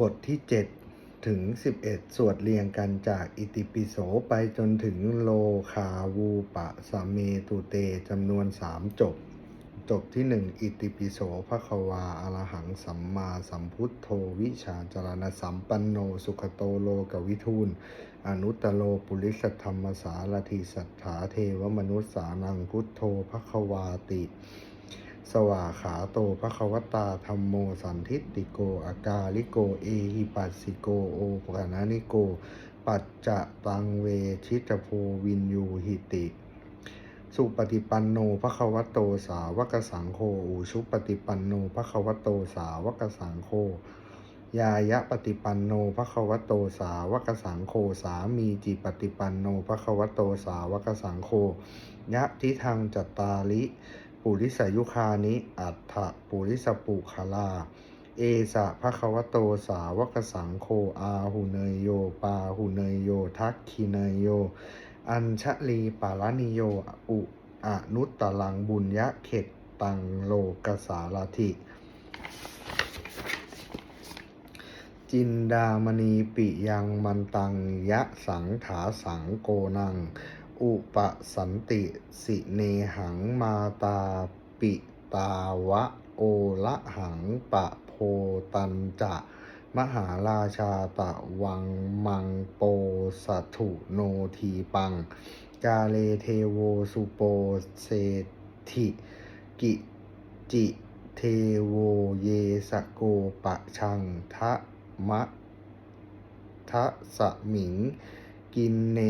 บทที่ 7 ถึง 11 สวดเรียงกันจากอิติปิโสไปจนถึงโลคาวูปะสะเมตุเตจำนวนสามจบ จบที่หนึ่งอิติปิโสภควาอรหังสัมมาสัมพุทโธวิชาจารณสัมปันโนสุขโตโลกวิทูล อนุตตโลปุริสธรรมสารถิสัทธาเทวมนุษสานังพุทโธภควาติ สวาขาโตภควตาธรรมโมสันทิติโก อากาลิโก เอหิปัสสิโก โอปกานานิโก ปัจจะตังเวชิตโพวินยูหิติ สุปฏิปันโนภควโตสาวกสังโฆอุชุปฏิปันโนภควโตสาวกสังโฆยายะปฏิปันโนภควโตสาวกสังโฆสามีจิปฏิปันโนภควโตสาวกสังโฆยะทิทังจัตตาลิ ปุริสายุคานิอัฏฐปุริสปุคลา เอสะภะคะวะโตสาวกสังโฆอาหุเนยโย ปาหุเนยโย ทักขิเนยโย อัญชลีปาลานิโย อุอนุตตลังบุญยะเขตตังโลกสาลทิจินดามณีปิยังมันตังยะสังถาสังโกนัง อุปสันติสิเนหังมาตาปิตาวะโอละหังปะโพตันจะมหาราชาตะวังมังโปสัถุโนทีปัง กาเลเทโวสุโปเศธิกิจิเทโวเยสโกปะชังทะมะทะสะหมิง กินเน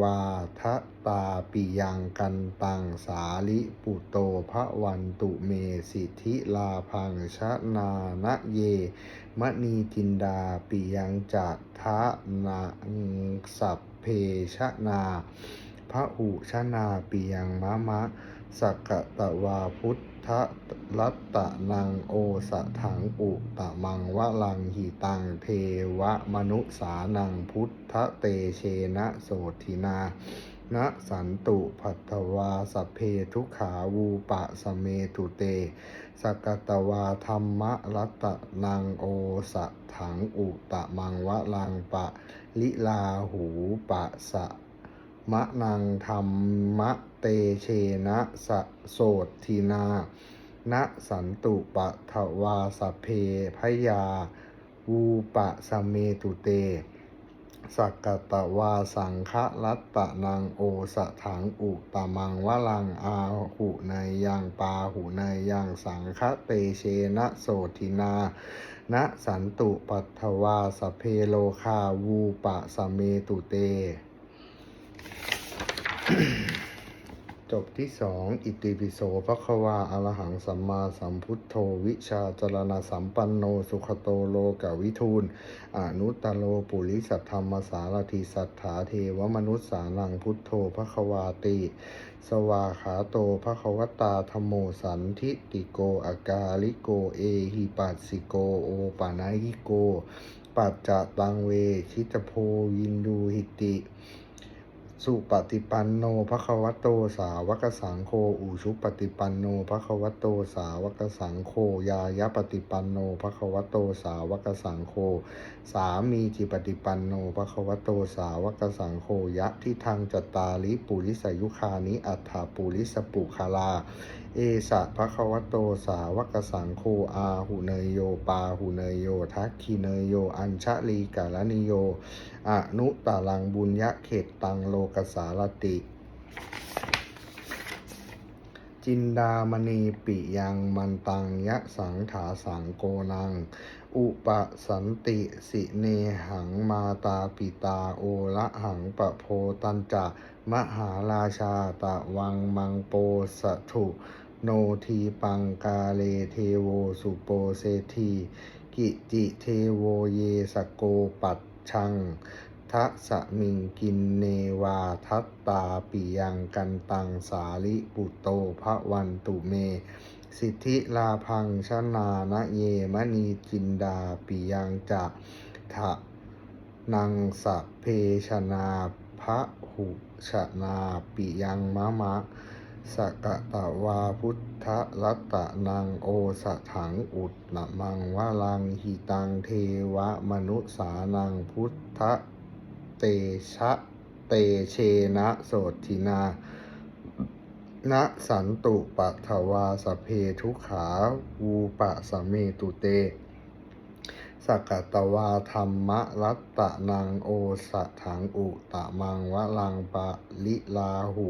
วาทะตาปิยังกันตังสาลิปุโตภะวันตุเมสิทธิลาพังชะนานะเย มณีจินดาปิยังจัตทะนังสัพเพชะนาพระอุชนาปิยังมะมะสักกตะวาพุทธ ทรัตตะนังโอสะถังอุตะมังวะลังหิตังเทวะมนุสานังพุทธเตเชนะโสทินานะสันตุพัทวาสเพทุขาวูปะสเมตุเต สกตวาธรรมรัตนังโอสะถังอุตะมังวะลังปะ ลิลาหูปะสะ มะนังธรรมะเตเชนะสะโสทินานะสันตุปะทวาสเพพยาวูปะสเมตุเต สักกตวาสังฆรัตตนังโอสะถังอุตมังวะลังอาหุในยังปาหุในยังสังฆเตเชนะโสทินานะสันตุปัทวาสเพโลคาวูปะสเมตุเต จบที่สองอิติปิโสภควาอรหังสัมมาสัมพุทโธวิชาจรณสัมปันโน สุขโตโลกวิทูลอนุตตโลปุริสัทธรรมสารถิสัทธาเทวมนุษสานังพุทโธภควาติ สวาขาโตภควตาธโมสันทิติโกอากาลิโกเอหิปัสสิโกโอปานายิโก ปัจจะตังเวชิตโพวินดูหิติ สุปฏิปันโนภควโตสาวกสังโฆอุชุปฏิปันโนภควโตสาวกสังโฆยายะปฏิปันโนภควโตสาวกสังโฆสามีจิปฏิปันโนภควโตสาวกสังโฆยะที่ทางจตาลิปุริสยุคานิอัฏฐปุริสปุคาลา เอสะภะคะวะโตสาวกสังโฆอาหุเนยโยปาหุเนยโยทักขิเนยโย อัญชลีกาลนิโย อนุตตลังบุญยะเขตตังโลกสารติ จินดามณีปิยังมันตังยะสังขาสังโกนัง อุปสันติสิเนหังมาตาปิตาโอละหังปะโพตันจะมหาราชาตะวังมังโปสถุ โนทีปังกาเลเทโวสุโปเซทีกิจิเทโวเยสโกปัตชังทะสมิงกินเนวาทัตตาปิยังกันตังสาลิปุตโตภะวันตุเม สิทธิลาพังชนานะเยมณีจินดาปิยังจะทะนังสะเพชนาพระหุชนาปิยังมะมะ สกตะวาพุทธรัตนังโอสะถังอุตตมังวะลังหิตังเทวะมนุสานังพุทธเตชะเตเชนะโสทินานะสันตุปะทวาสเพทุขาวูปะสเมตุเตสกกตวาธรรมรัตตนังโอสะถังอุตะมังวะลังปะลิลาหุ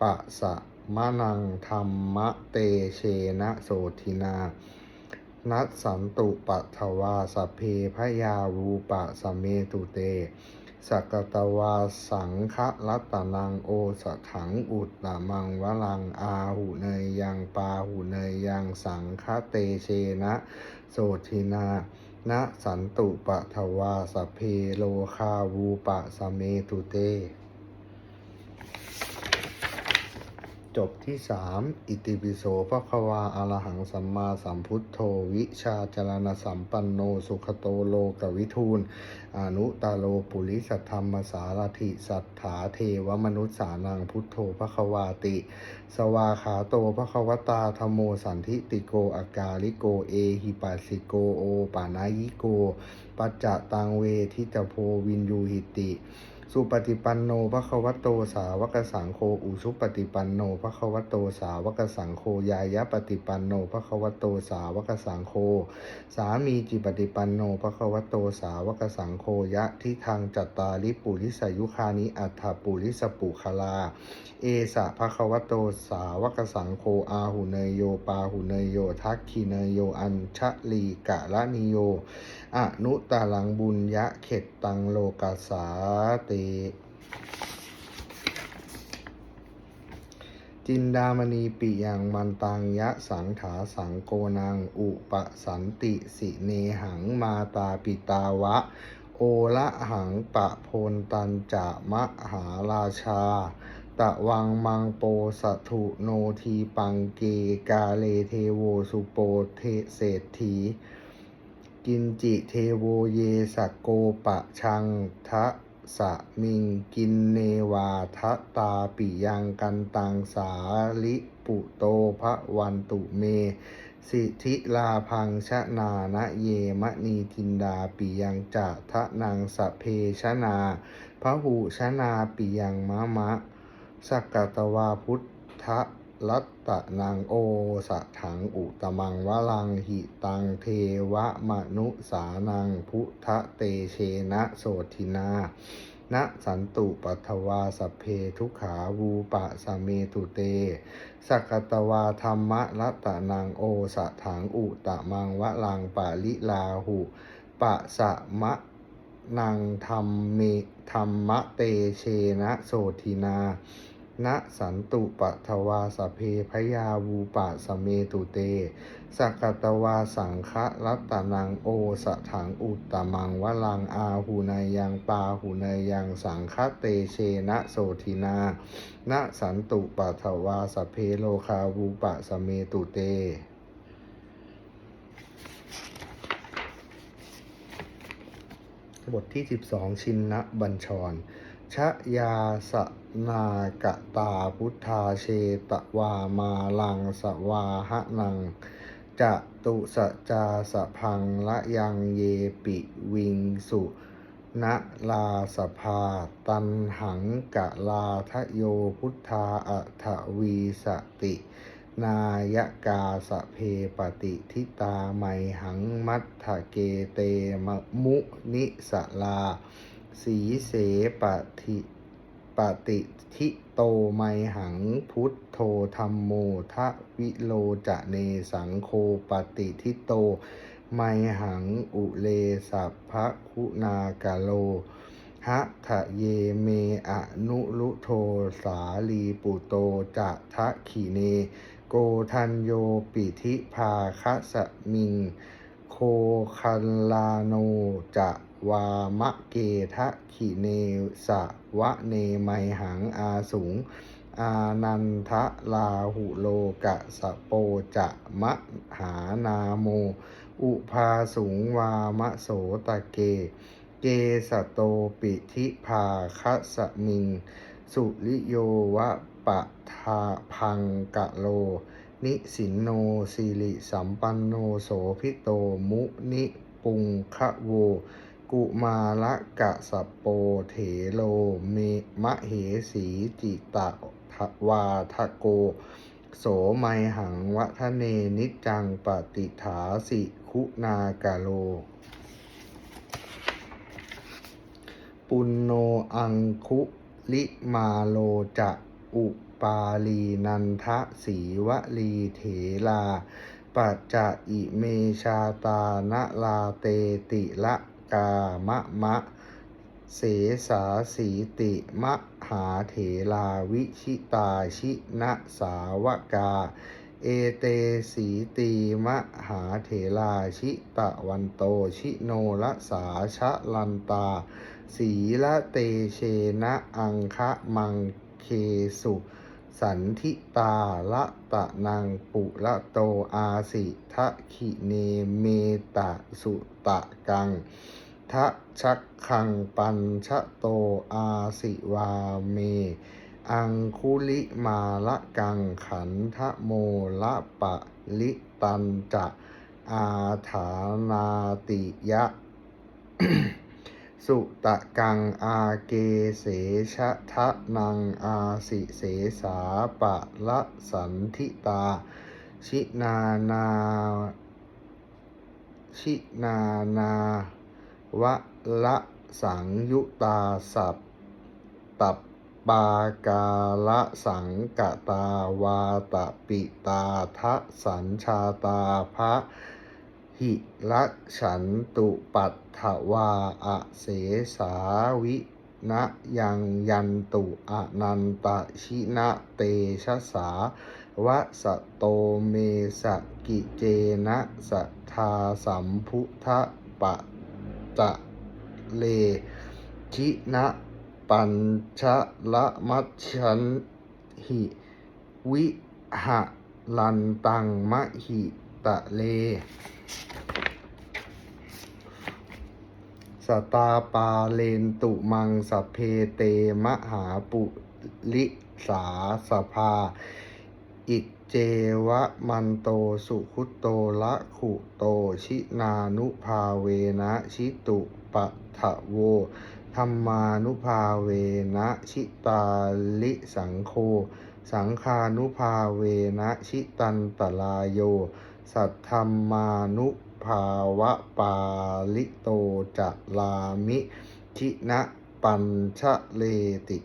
ปะสะ มะนังธรรมะเตเชนะโสทินา นัสสันตุปะทวาสเพพยาวูปะสเมตุเตสกกตวาสังฆรัตนังโอสถังอุตตะมังวลังอาหุเนยยังปาหุเนยยังสังฆเตเชนะ โสทินานะสันตุปะทวาสเพโลคาวูปะสเมตุเต จบที่สามอิติปิโสภควาอรหังสัมมาสัมพุทโธวิชาจรณสัมปันโนสุขโตโลกวิทูลอนุตตโลปุริสัทธรรมสารถิสัทธาเทวมนุษสานังพุทโธภควาติ สวาขาโตภควตาธรมโมสันทิติโกอากาลิโกเอหิปัสสิโกโอปานายิโก ปัจจตังเวทิตโพวินยูหิติ สุปฏิปันโนภควโตสาวกสังโฆอุชุปฏิปันโนภควโตสาวกสังโฆยายะปฏิปันโนภควโตสาวกสังโฆสามีจิปฏิปันโนภควโตสาวกสังโฆยะทิทางจัตตาริปุริสยุคานิอัฏฐปุริสปุคลาเอสะภะควโตสาวกสังโฆอาหุเนยโยปาหุเนยโยทักขีเนยโยอัญชลีกะละนิโยอนุตาลังบุญยะเขตตังโลกัสาเตจินดามณีปิยังมันตังยะสังขาสังโกนังอุปสันติสิเนหังมาตาปิตาวะ โอละหังปะโพนตันจะมะหาราชา ตะวังมังโปสัถุโนทีปังเกกาเลเทโวสุโปเทเศรษฐี กินจิเทโวเยสกโกปะชังทะสะมิงกินเนวาทะตาปิยังกันตังสาลิปุโตภะวันตุเม สิทธิลาพังชะนานะเยมะนีทินดาปิยังจะทะนังสะเพชนาพระหูชนาปิยังมะมะ สักกตวาพุทธรัตตนังโอสะถังอุตมังวะลังหิตังเทวะมนุสานังพุทธเตเชนะโสทินานะสันตุปัทวาสเพทุขาวูปะสเมตุเตสักกตวาธรรมรัตนังโอสะถังอุตะมังวะลังปะลิลาหุปะสะมะนังธรรมเมธรรมะเตเชนะโสทินา นะสันตุปะทวาสเพพยาวูปะสเมตุเตสักตวาสังฆรัตตนังโอสะถังอุตตมังวะลังอาหูนายยังปาหูนายยังสังฆเตเชนะโสทินานะสันตุปะทวาสเพโลคาวูปะสเมตุเตบทที่ 12 ชินนะบัญชร ชยาสนากะตาพุทธาเชตวามาลังสวาหนังจะตุสจาสพังละยังเยปิวิงสุนะลาสภาตันหังกะลาทะโยพุทธาอัทวีสติ นายกาสะเพปฏิทิตาไมหังมัทธเกเตมมุนิสลา สีเสปฏิปฏิทิโตไมหังพุทโธธรรมโมทะวิโลจะเนสังโฆปฏิทิโต ไมหังอุเลสัพพะคุณากาโลหะทะเยเมอนุลุโทสาลีปุโตจะทะขีเน โกทันโยปิธิภาคสมิง โคคันลาโนจะ วามะเกทะขีเนสะวะเนไมหังอาสุง อานันทะลาหุโลกะสะโปจะมะหานาโม อุภาสุงวามะโสตะเก เกสะโตปิทิภาคะสะมิงสสุริโยวะปะทาพังกะโลนิสินโนสิริสัมปันโนโสพิโตมุนิปุงคะโว กุมาละกะสปโปเถโลเมมะเหสีจิตะทวาทะโก โสไมหังวะทเนนิจังปฏิถาสิคุณากาโล ปุณโนอังคุลิมาโลจะอุปาลีนันทะสีวลีเถลาปัจจะอิเมชาตานลาเตติละ กามะมะ เสสาสีติมะหาเถลาวิชิตาชินะสาวกา เอเตสีตีมะหาเถลาชิตะวันโตชิโนละสาชะลันตา สีละเตเชนะอังคะมังเคสุ สันทิตาละตะนังปุละโตอาสิทะขิเนเมตะสุตะกังทะชักคังปัญชะโตอาสิวาเม อังคุลิมาละกังขันทะโมละปะลิตันจะอาถานาติยะ สุตะกังอาเกเสชะทะนังอาสิเสสาปะละสันทิตา ชินานาชินานาวะละสังยุตาสัพตับปากาละสังกตาวาตปิตาทะสัญชาตาภะ หิละฉันตุปัตถวาอะเสสาวินะยังยันตุอนันตชินะเตชะสาวะสะโตเมสะกิเจนะสัทธาสัมพุทธปะจะเลชินะปัญชะละมัชชันหิวิหะลันตังมะหิตะเล สตาปาเลนตุมังสเพเตมหาปุลิสาสภา อิเจวะมันโตสุขุโตละขุโตชินานุภาเวนะชิตุปะทะโวธรรมานุภาเวนะชิตาลิสังโฆสังคานุภาเวนะชิตันตลาโย สัทธรรมานุภาวะปาลิโตจะลามิชินะปัญชะเลติ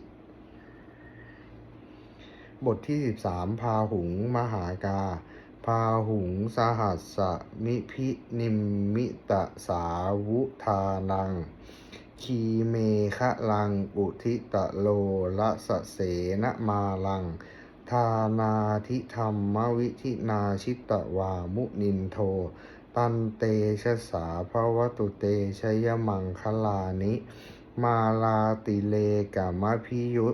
บทที่ 13 พาหุงมหากา พาหุงสหัสสมิพินิมมิตะสาวุธานัง คีเมคะลัง อุทิตะโลละสะเสนมาลัง ทานาทิธรรมวิธินาชิตวามุนินโทตันเตชะสาภวตุเตชยมังคลานิ มาลาติเลกามพิยุ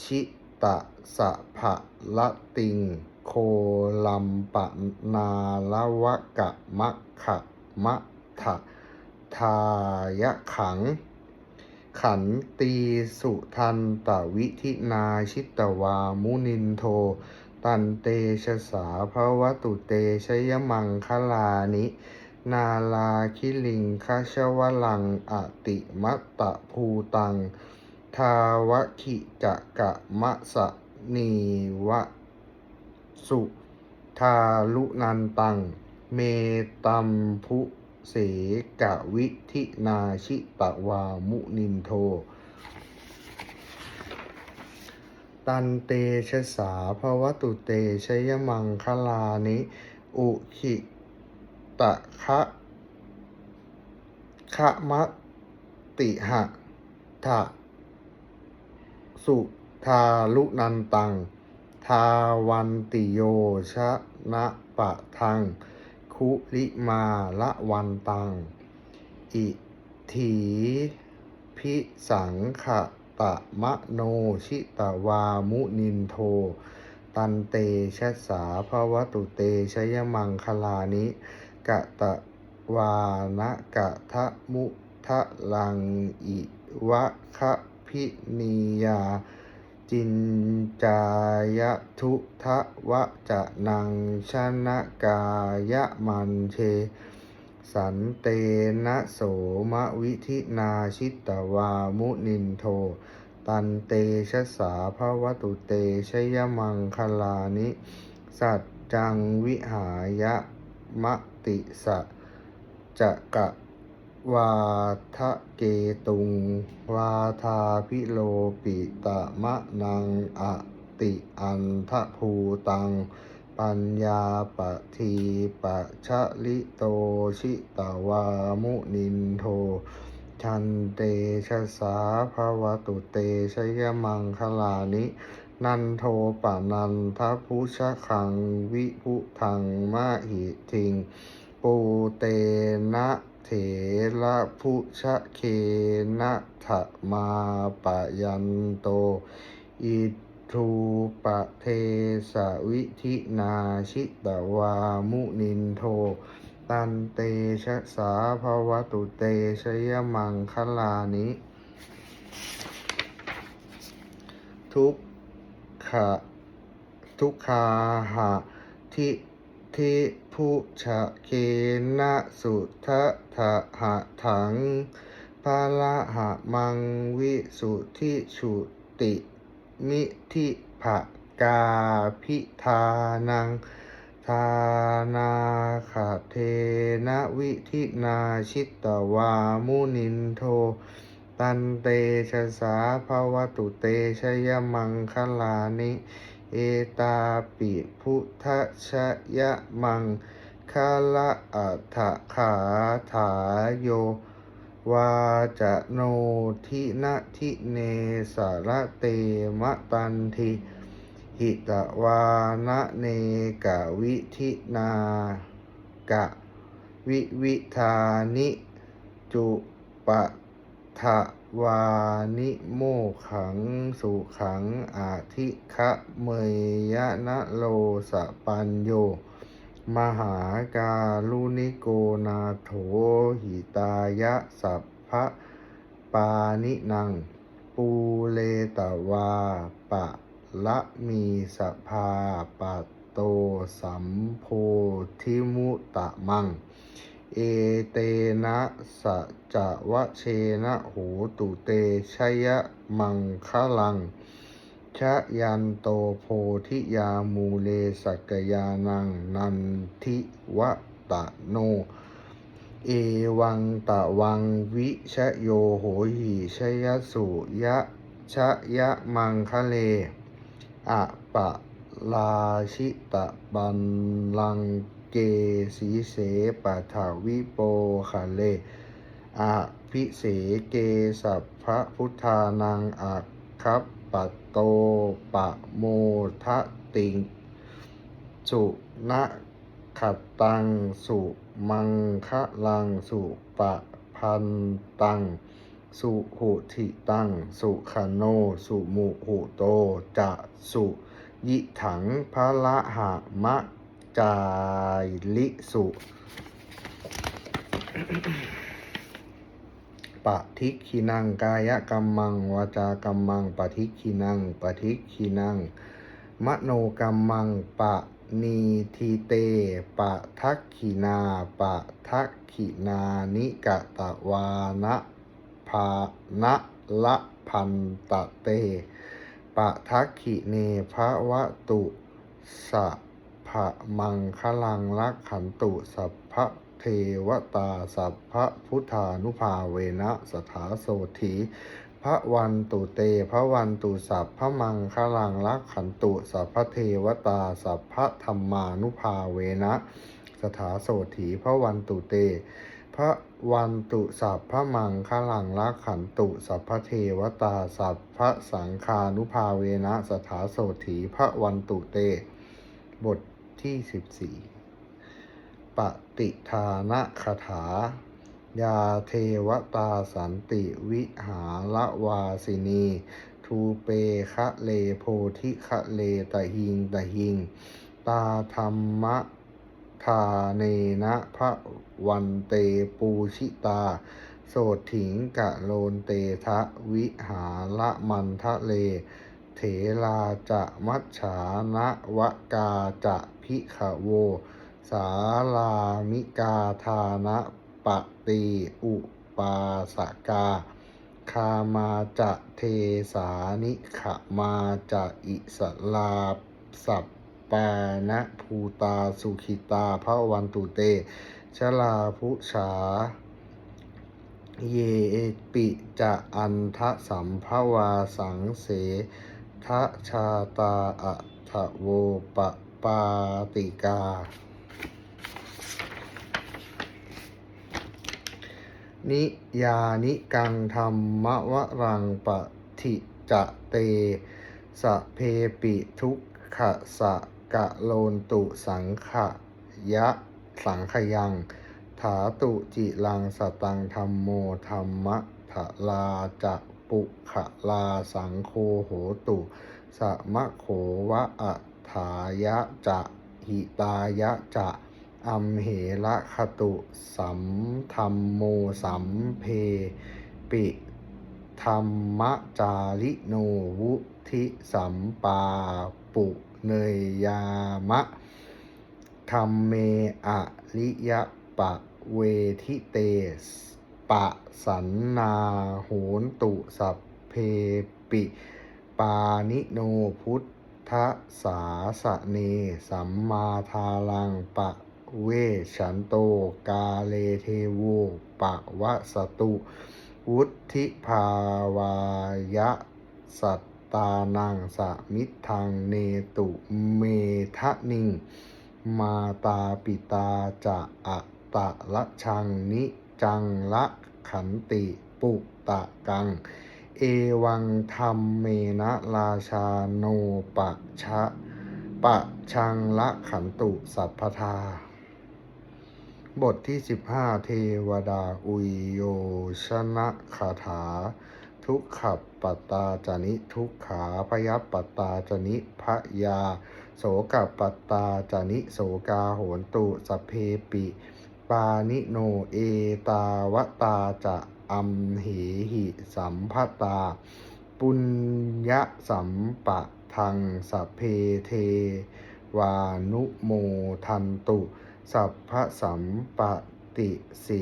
ชิตะสะภะละติง โคลัมปะนาลวะกะมะขะมะทะทายะขัง ขันตีสุทันตวิธินาชิตวามุนินโท ตันเตชะสาภวตุเตชยมังคลานิ นาลาคิลิงคชวลังอติมัตตะภูตัง ทาวะขิจะกะมะสะนีวะสุทาลุนันตัง เมตัมพุ เสกวิธินาชิตวามุนินโท ตันเตชะสาภวตุเตชยมังคลานิ อุขิตะคะคะมะติหะทะสุทาลุนันตัง ทาวันติโยชะนะปะทัง คุลิมาละวันตัง อิถีพิสังขะตะมะโนชิตวามุนินโท ตันเตชะสาภวตุเตชยมังคลานิกะตะวานะกะทะมุทะลังอิวะคะพินียา จินจายทุทะวะจะนังชนะกายมันเช สันเตนะโสมะวิธินาชิตวามุนินโท ตันเตชะสาภวตุเตชยมังคลานิ สัจจังวิหายะมติสะจะกะ วาทะเกตุง วาทาพิโลปิตะมะนังอติอันทะภูตัง ปัญญาปะทีปะชะลิโตชิตวามุนินโทชันเตชะสาภวตุเตชยมังคลานิ นันโทปะนันทพุชะขังวิพุทังมะหิทิง ปูเตนะ เถระพุชะเคนะทะมาปะยันโต อิทูปะเทสวิธินาชิตวามุนินโท ตันเตชะสาภวตุเตชยมังคลานิ ทุกขะทุกขาหะทิ ทิพุชะเคนะสุทะทะหะถังภาละหะมังวิสุทิชุติมิทิภะกาพิธานังทานาคาเทนะวิธินาชิตตวามุนินโท ตันเตชะสาภวตุเตชยมังคลานิ เอตาปิพุทธชยมังคละอัฏขาถาโยวาจะโนทินะทิเนสารเตมะตันทิหิตวานะเนกะวิธินากะวิวิธานิจุปะ ทะวานิโมขังสุขังอาทิคะเมยะนะโลสะปัญโย มหาการุณิโกนาโถหิตายะสัพพะปานินัง ปูเลตวาปะละมีสภาปัตโตสัมโพธิมุตตะมัง เอเตนะสัจจวะเชนะโหตุเตชยมังคะลัง ชะยันโตโพธิยามูเลสักยานังนันทิวะตะโน เอวังตะวังวิชโยโหหิชยสุยะชะยะมังคะเลอะปะลาชิตะบันลัง เกสีเสปะถาวิโปคะเลอะพิเสเกสัพพะพุทธานังอักคัปปัตโตปะโมทะติง สุนะขัดตัง สุมังคะลัง สุปะพันตัง สุหุทิตัง สุขโน สุมุหุโต จะสุยิถังพะละหะมะ จายลิสุปะทิคินังกายกรรมังวาจากรรมังปะทิคินังปะทิคินัง มโนกรรมังปะนีทีเตปะทักขินาปะทักขินานิกะตะวานะภานะละพันตะเตปะทักขิเนภวะตุสะะมังคลังลักขันตุสัพพะเทวตาสัพพะพุทธานุภาเวนะสถาโสถีพระวันตุเตพระวันตุสัพพะมังคลังลักขันตุสัพพะเทวตาสัพพะธรรมานุภาเวนะ สถาโสถีพระวันตุเต พระวันตุสัพพะมังคลังลักขันตุสัพพะเทวตาสัพพะสังคานุภาเวนะ สถาโสถีพระวันตุเต บท ที่สิบสี่ปฏิทานคาถา ยาเทวตาสันติวิหารวาสินี ทูเปคะเลโพธิคะเลตะหิงตะหิง ตาธรรมะทาเนนะพระวันเตปูชิตา โสถิงกะโลนเตทะวิหาละมันทะเล เถราจะมัจฉานวกาจะ พิขโว สาลามิกาทานะปะตีอุปาสกา คามาจะเทสานิขมาจะอิสลาสัปปานะภูตาสุขิตาพระวันตุเต ชลาภุชา เยปิจะอันทะสัมภวาสังเสทะชาตาอัทโวปะ ปาติกา นิยานิกังธรรมวรังปฏิจะเต สะเพปิทุกขะสะกะโลนตุสังขะยะสังขยัง ถาตุจิลังสตังธรรมโมธรรมะทะลาจะปุขะลาสังโฆโหตุ สะมะโขวะอัฏ ฐายะจะหิตายะจะอัมเหระคตุสัมธรรมโมสัมเพปิธรรมจาริโนวุธิสัมปาปุเนยยามะธรรมเมอะริยปะเวทิเตสปะสันนาโหนตุสัพเพปิ ปานิโนพุท ธสาสะเน สัมมาทาลังปะเวฉันโต กาเลเทโวปะวะสตุ วุธิภาวายะสัตตานังสมิทังเนตุเมทะนิง มาตาปิตาจะอะตะละชังนิจังละขันติปุตะกัง เอวังธรรมเมนะราชาโนปะชะปะชังละขันตุสัพพทา บทที่15เทวดาอุยโยชนะคาถา ทุกขับปตตาจานิ ทุกขาพยัปปตตาจานิพยา โสกับปตตาจานิโสกาโหนตุสเพปิ ปานิโนเอตาวตาจะ อัมเหหิสัมภตา ปุญญสัมปะทังสพเพเทวานุโมทันตุ สัพพสัมปติสิ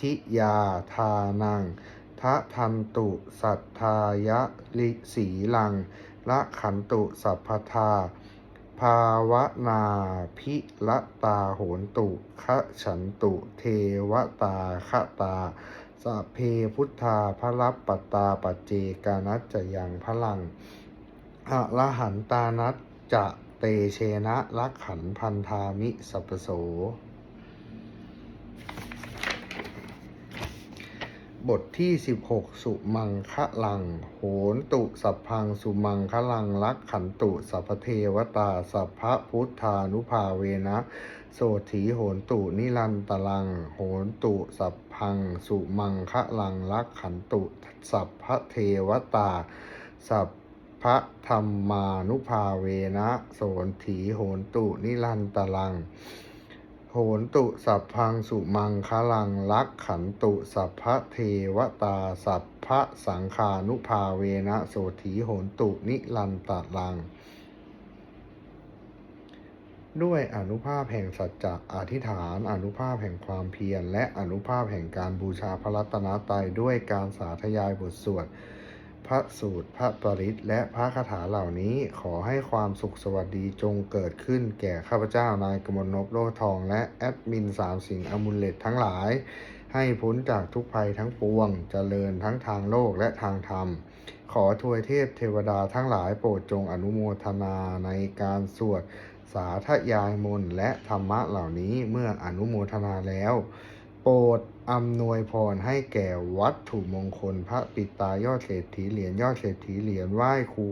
ทิยาทานังทะทันตุ สัทธายะลิสีลัง ละขันตุสัพพทา ภาวนาพิละตาโหนตุคะฉันตุ เทวตาคะตา สัพเพพุทธาพระรับปตตาปจเจกานัจจยังพลังอะละหันตานัจจะเตเชนะละขันพันธามิสัพโส บทที่ 16 สุมังคะลัง โหนตุสัพพังสุมังคะลังลักขันตุสัพเทวตาสัพพพุทธานุภาเวนะโสถีโหนตุนิรันตลัง โหนตุสัพพังสุมังคะลังลักขันตุสัพพเทวตาสัพพะธรรมานุภาเวนะโสถีโหนตุนิรันตลัง โหนตุสัพพังสุมังคลังลักขันตุสัพพะเทวตาสัพพะสังคานุภาเวนะโสถีโหนตุนิรันตลัง ด้วยอนุภาพแห่งสัจจะอธิษฐาน อนุภาพแห่งความเพียรและอนุภาพแห่งการบูชาพระรัตนตรัยด้วยการสาธยายบทสวด พระสูตร พระปริตและพระคาถาเหล่านี้ขอให้ความสุขสวัสดีจงเกิดขึ้นแก่ข้าพเจ้านายกมลนพโลทองและแอดมินสามสิงอมุลเลตทั้งหลาย ให้พ้นจากทุกภัยทั้งปวงเจริญทั้งทางโลกและทางธรรม ขอทวยเทพเทวดาทั้งหลายโปรดจงอนุโมทนาในการสวดสาธยายมนและธรรมะเหล่านี้เมื่ออนุโมทนาแล้ว โปรดอำนวยพรให้แก่วัตถุมงคลพระปิตายอดเศรษฐีเหรียญยอดเศรษฐีเหรียญไหว้ครู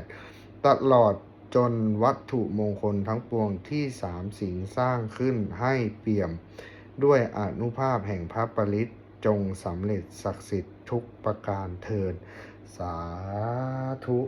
68 ตลอดจนวัตถุมงคลทั้งปวงที่สามสิงสร้างขึ้นให้เปี่ยม ด้วยอนุภาพแห่งพระปริตจงสำเร็จศักดิ์สิทธิ์ทุกประการเทิน สาธุ